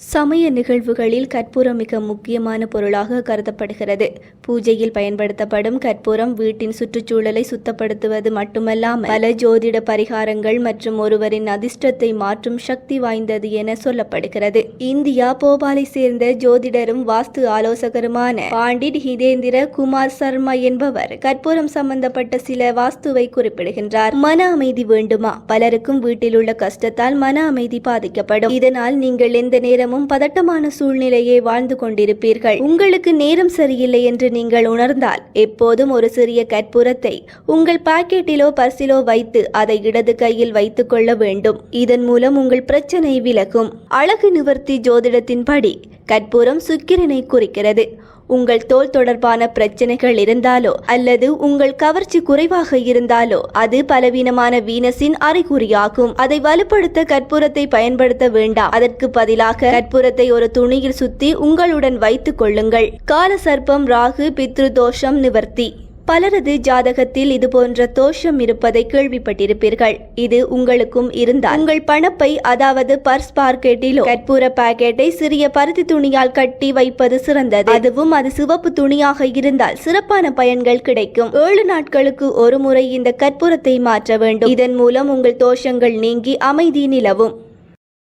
சமய நிகழ்வுகளில் கற்பூரம் மிக முக்கியமான பொருளாக கருதப்படுகிறது. பூஜையில் பயன்படுத்தப்படும் கற்பூரம் வீட்டின் சுற்றுச்சூழலை சுத்தப்படுத்துவது மட்டுமல்லாமல் பல ஜோதிட பரிகாரங்கள் மற்றும் ஒருவரின் அதிர்ஷ்டத்தை மாற்றும் சக்தி வாய்ந்தது என சொல்லப்படுகிறது. இந்தியா போபாலை சேர்ந்த ஜோதிடரும் வாஸ்து ஆலோசகருமான பாண்டிட் ஹிதேந்திர குமார் சர்மா என்பவர் கற்பூரம் சம்பந்தப்பட்ட சில வாஸ்துவை குறிப்பிடுகின்றார். மன அமைதி வேண்டுமா? பலருக்கும் வீட்டில் உள்ள கஷ்டத்தால் மன அமைதி பாதிக்கப்படும். இதனால் நீங்கள் எந்த நேரமும் பதட்டமான சூழ்நிலையே வாழ்ந்து கொண்டிருப்பீர்கள். உங்களுக்கு நேரம் சரியில்லை என்று நீங்கள் உணர்ந்தால் எப்போதும் ஒரு சிறிய கற்பூரத்தை உங்கள் பாக்கெட்டிலோ பர்சிலோ வைத்து அதை இடது கையில் வைத்துக் கொள்ள வேண்டும். இதன் மூலம் உங்கள் பிரச்சனை விலகும். அழகு நிவர்த்தி ஜோதிடத்தின்படி கற்பூரம் சுக்கிரனை குறிக்கிறது. உங்கள் தோல் தொடர்பான பிரச்சனைகள் இருந்தாலோ அல்லது உங்கள் கவர்ச்சி குறைவாக இருந்தாலோ அது பலவீனமான வீனஸின் அறிகுறியாகும் அதை வலுப்படுத்த கற்பூரத்தை பயன்படுத்த வேண்டாம். அதற்கு பதிலாக கற்பூரத்தை ஒரு துணியில் சுத்தி உங்களுடன் வைத்துக் கொள்ளுங்கள். கால சர்ப்பம் ராகு பித்ரு தோஷம் நிவர்த்தி. பலரது ஜாதகத்தில் இது போன்ற தோஷம் இருப்பதை கேள்விப்பட்டிருப்பீர்கள். இது உங்களுக்கும் இருந்தால் உங்கள் பணப்பை அதாவது பர்ஸ் பாக்கெட்டிலோ கற்பூர பாக்கெட்டை சிறிய பருத்தி துணியால் கட்டி வைப்பது சிறந்தது. அதுவும் அது சிவப்பு துணியாக இருந்தால் சிறப்பான பயன்கள் கிடைக்கும். ஏழு நாட்களுக்கு ஒரு முறை இந்த கற்பூரத்தை மாற்ற வேண்டும். இதன் மூலம் உங்கள் தோஷங்கள் நீங்கி அமைதி நிலவும்.